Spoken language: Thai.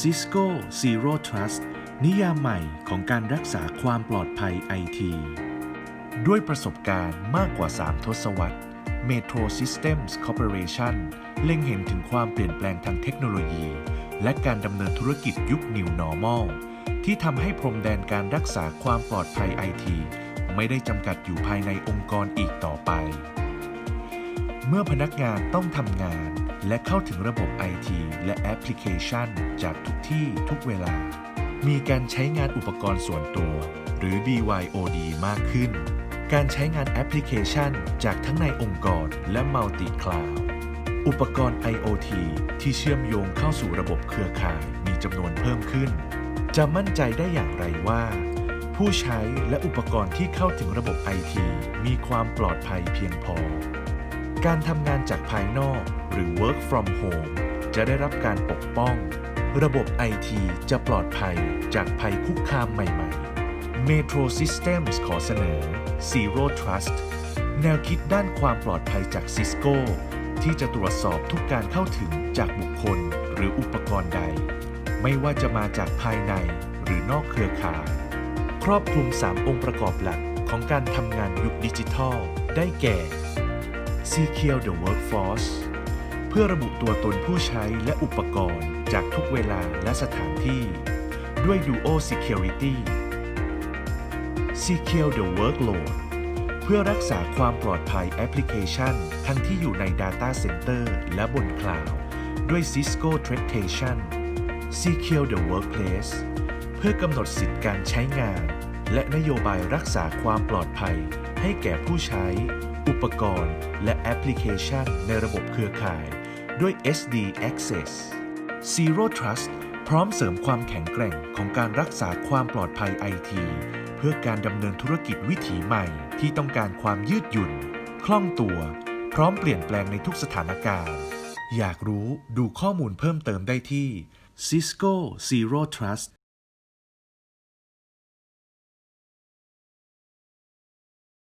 Cisco Zero Trust นิยามใหม่ของการรักษาความปลอดภัยไอทีด้วยประสบการณ์มากกว่า 3 ทศวรรษ Metro Systems Corporation เล็งเห็นถึงความเปลี่ยนแปลงทางเทคโนโลยี และการดำเนินธุรกิจยุค New Normal ที่ทำให้พรมแดนการรักษาความปลอดภัยไอทีไม่ได้จำกัดอยู่ภายในองค์กรอีกต่อไป เมื่อพนักงานต้องทำงาน และเข้าถึงระบบ IT และแอปพลิเคชัน จากทุกที่ทุกเวลา มีการใช้งานอุปกรณ์ส่วนตัว หรือ BYOD มากขึ้น การใช้งานแอปพลิเคชัน จากทั้งในองค์กรและมัลติคลาวอุปกรณ์ IoT ที่เชื่อมโยงเข้าสู่ระบบเครือข่ายมีจำนวนเพิ่มขึ้น จะมั่นใจได้อย่างไรว่า ผู้ใช้และอุปกรณ์ที่เข้าถึงระบบ IT มีความปลอดภัยเพียงพอ การทำงานจากภายนอก หรือ work from home จะได้รับการปกป้อง ระบบ IT จะปลอดภัยจากภัยคุกคามใหม่ๆ Metro Systems ขอเสนอ Zero Trust แนวคิดด้านความปลอดภัยจาก Cisco ที่จะตรวจสอบทุกการเข้าถึงจากบุคคลหรืออุปกรณ์ใด ไม่ว่าจะมาจากภายในหรือนอกเครือข่าย ครอบคลุม 3 องค์ประกอบหลักของการทำงานยุคดิจิทัล ได้แก่ Secure the Workforce พื่อระบุตัวตนผู้ใช้และอุปกรณ์จากทุกเวลาและสถานที่ ด้วย Duo Security Secure the Workload เพื่อรักษาความปลอดภัยแอปพลิเคชัน ทั้งที่อยู่ใน Data Center และบนคลาวด์ด้วย Cisco Threatation Secure the Workplace เพื่อกำหนดสิทธิการใช้งาน และนโยบายรักษาความปลอดภัย ให้แก่ผู้ใช้ อุปกรณ์ และแอปพลิเคชันในระบบเครือข่าย ด้วย SD Access Zero Trust พร้อมเสริมความแข็งแกร่งของการรักษาความปลอดภัยไอทีเพื่อการดำเนินธุรกิจวิถีใหม่ที่ต้องการความยืดหยุ่น คล่องตัว พร้อมเปลี่ยนแปลงในทุกสถานการณ์ อยากรู้ดูข้อมูลเพิ่มเติมได้ที่ Cisco Zero Trust